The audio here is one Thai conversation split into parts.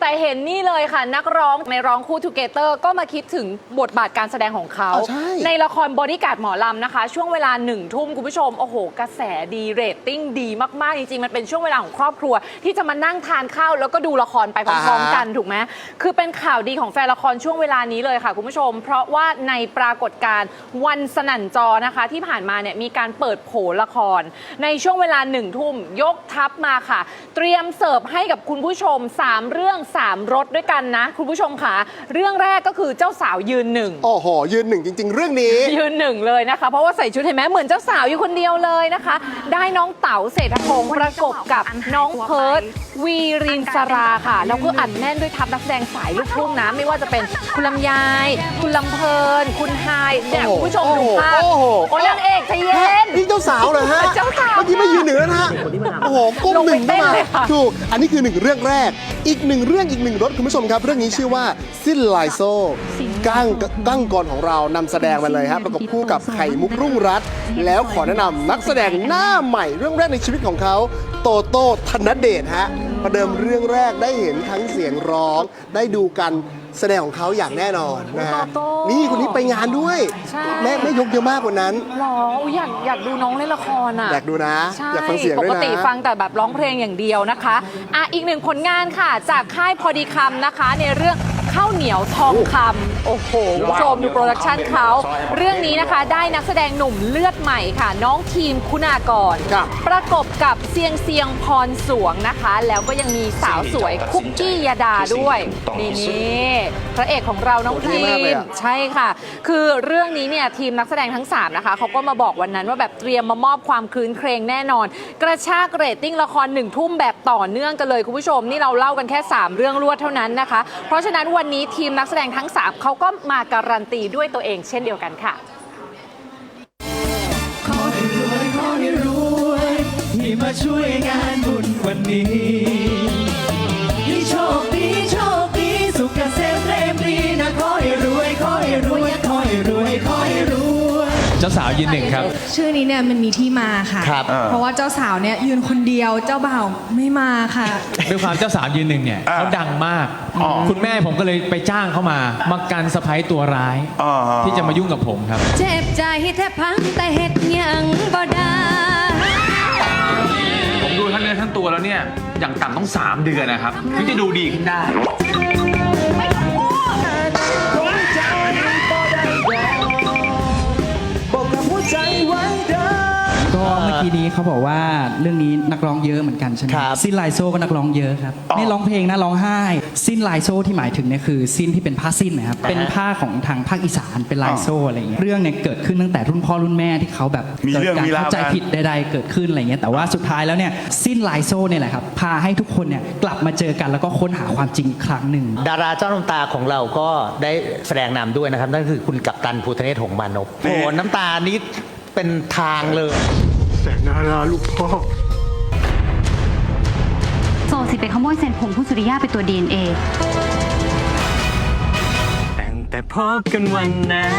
แต่เห็นนี่เลยค่ะ นักร้องในร้องคู่ทูเกเตอร์ก็มาคิดถึงบทบาทการแสดงของเขาอ่าใช่ ในละครบอดี้การ์ดหมอลำนะคะ ช่วงเวลาหนึ่งทุ่มคุณผู้ชม โอ้โห กระแสดีเรตติ้งดีมาก ๆ จริง ๆ มันเป็นช่วงเวลาของครอบครัว ที่จะมานั่งทานข้าวแล้วก็ดูละครไปพร้อมๆกัน ถูกไหมคือเป็นข่าวดีของแฟนละครช่วงเวลานี้เลยค่ะ คุณผู้ชม เพราะว่าในปรากฏการณ์วันสนั่นจอนะคะ ที่ผ่านมาเนี่ยมีการเปิดโผละคร ในช่วงเวลาหนึ่งทุ่มยกทัพมาค่ะ เตรียมเสิร์ฟให้กับคุณผู้ชม 3 เรื่อง3รสด้วยกันนะคุณผู้ชมค่ะ เรื่องแรกก็คือเจ้าสาวยืนหนึ่งโอ้โห ยืนหนึ่งจริง ๆ เรื่องนี้ ยืนหนึ่งเลยนะคะ เพราะว่าใส่ชุดเห็นไหมเหมือนเจ้าสาวอยู่คนเดียวเลยนะคะ ได้น้องเต๋าเศรษฐพงศ์ประกบกับน้องเพิร์ดวีรินสราค่ะ แล้วก็อัดแน่นด้วยทัพนักแสดงสายลูกทุ่งนะไม่ว่าจะเป็นคุณลำไยคุณลำเพลิน คุณไฮายเนี่ยโอ้โหคุณผู้ชมดูภาพโอ้โห โอ้นางเอกใจเย็น นี่เจ้าสาวเหรอฮะ เจ้าสาว เมื่อกี้ไม่ยืนเหนือนะฮะ โอ้โห ก้มลงหไปนึ่งเต้เข้านมาเลยค่ะถูก อันนี้คือหนึ่งเรื่องแรก อีกหนึ่งเรื่องอีกหนึ่งรถคุณผู้ชมครับ เรื่องนี้ชื่อว่าสิ้นลายโซ่กั้งกั้งกรของเรานำแสดงมาเลยครับประกบคู่กับไข่มุกรุ่งรัตน์แล้วขอแนะนำนักแสดงหน้าใหม่เรื่องแรกในชีวิตของเขา โตโต้ธนเดชฮะประเดิมเรื่องแรกได้เห็นทั้งเสียงร้องได้ดูกัน แสดงของเขาอย่างแน่นอนนะฮะโตโต้นี่คนนี้ไปงานด้วย ใช่ แม่ไม่ยกเยอะมากกว่านั้น หรออุ๊ยอยากอยากดูน้องเล่นละครอะอยากดูนะ ใช่อยากฟังเสียงปด้วยกนะ ติฟังแต่แบบร้องเพลงอย่างเดียวนะคะอะอีกหนึ่งผลงานค่ะ จากค่ายพอดีคำนะคะ ในเรื่องข้าวเหนียวทองคำ โอ้โหคุณผู้ชมดูโปรดักชันเขา เรื่องนี้นะคะได้นักแสดงหนุ่มเลือดใหม่ค่ะ น้องทีมคุณากร ครับประกบกับเซียงเซียงพรสวงนะคะ แล้วก็ยังมีสาวสวยคุกกี้ยาดาด้วย นี่นี่พระเอกของเราน้องโอ้ทีเท่มากเลยมอะ ใช่ค่ะ คือเรื่องนี้เนี่ยทีมนักแสดงทั้ง 3 นะคะเขาก็มาบอกวันนั้นว่าแบบเตรียมมามอบความคลื้นเครงแน่นอน กระชากเรตติ้งละครหนึ่งทุ่มแบบต่อเนื่องกันเลยคุณผู้ชม นี่เราเล่ากันแค่ 3 เรื่องรวดเท่านั้นนะคะ เพราะฉะนั้นวันนี้ทีมนักแสดงทั้ง 3เขาก็มาการันตีด้วยตัวเองเช่นเดียวกันค่ะขอให้รวยขอให้รวยที่มาช่วยงานบุญวันนี้ให้โชคดีโชคดีสุขเกษมเรมปรีนะขอให้รวยขอให้รวยขอให้รวยขอให้รวยเจ้าสาวยืนหนึ่งครับ ชื่อนี้เนี่ยมันมีที่มาค่ะ ครับ เพราะว่าเจ้าสาวเนี่ยยืนคนเดียวเจ้าบ่าวไม่มาค่ะ ด้วยความเจ้าสาวยืนหนึ่งเนี่ยเขาดังมาก คุณแม่ผมก็เลยไปจ้างเขามามากันสะพ้ายตัวร้าย ที่จะมายุ่งกับผมครับ เจ็บใจแทบพังแต่เฮ็ดหยังบ่ได้ผมดูทั้งเนื้อทั้งตัวแล้วเนี่ยอย่างต่ำต้อง 3 เดือนนะครับถึงจะดูดีขึ้นได้ นี้เขาบอกว่าเรื่องนี้นักร้องเยอะเหมือนกันใช่ไหมครับสิ้นลายโซ่ก็นักร้องเยอะครับไม่ร้องเพลงนะร้องไห้ สิ้นลายโซ่ที่หมายถึงเนี่ยคือสิ้นที่เป็นผ้าสิ้นนะครับเป็นผ้าของทางภาคอีสานเป็นลายโซ่อะไรอย่างเงี้ยเรื่องเนี่ยเกิดขึ้นตั้งแต่รุ่นพ่อรุ่นแม่ที่เขาแบบมีเกิดเรื่องการมีราวเข้าใจกันผิดใดๆเกิดขึ้นอะไรเงี้ยแต่ว่าสุดท้ายแล้วเนี่ยสิ้นลายโซ่เนี่ยแหละครับพาให้ทุกคนเนี่ยกลับมาเจอกันแล้วก็ค้นหาความจริงอีกครั้งหนึ่ง ดาราเจ้าน้ำตาของเราก็ได้แสดงนำด้วยนะครับ นั่นคือคุณกัปตันภูทะเนศหงส์มานพโอ้โหน้ำตานี้เป็นทางเลย โซสิไปขโมยเส้นผมผู้สุริยาไปตัว DNA ตั้งแต่พบกันวันนั้น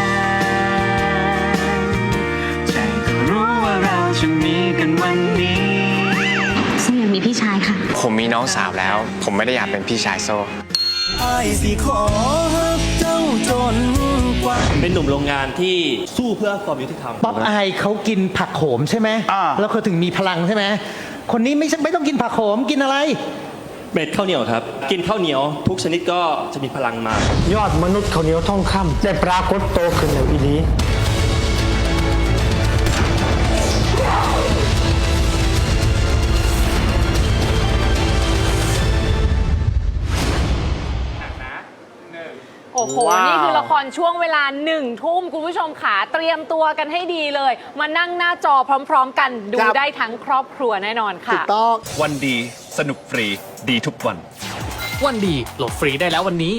ใจก็รู้ว่าเราจะมีกันวันนี้ซึ่งยังมีพี่ชายค่ะ ผมมีน้องสาวแล้ว ผมไม่ได้อยากเป็นพี่ชายโซ่ไอ้สิขอเจ้าจนกว่า เป็นหนุ่มโรงงานที่สู้เพื่อความยุติธรรมป๊อปอายเขากินผักโขมใช่ไหมอ่า แล้วเขาถึงมีพลังใช่ไหมคนนี้ไม่ใช่ไม่ต้องกินผักโขมกินอะไรเม็ดข้าวเหนียวครับ กินข้าวเหนียว ทุกชนิดก็จะมีพลังมา ยอดมนุษย์เขาเหนียวทองคำได้ปรากฏโตขึ้นในอีนี้โโห ว้าว นี่คือละครช่วงเวลาหนึ่งทุ่มคุณผู้ชมขาเตรียมตัวกันให้ดีเลย มานั่งหน้าจอพร้อม ๆ กันดูครับ ได้ทั้งครอบครัวแน่นอนถูค่ะกต้อง วันดี สนุกฟรี ดีทุกวัน วันดีโหลดฟรีได้แล้ววันนี้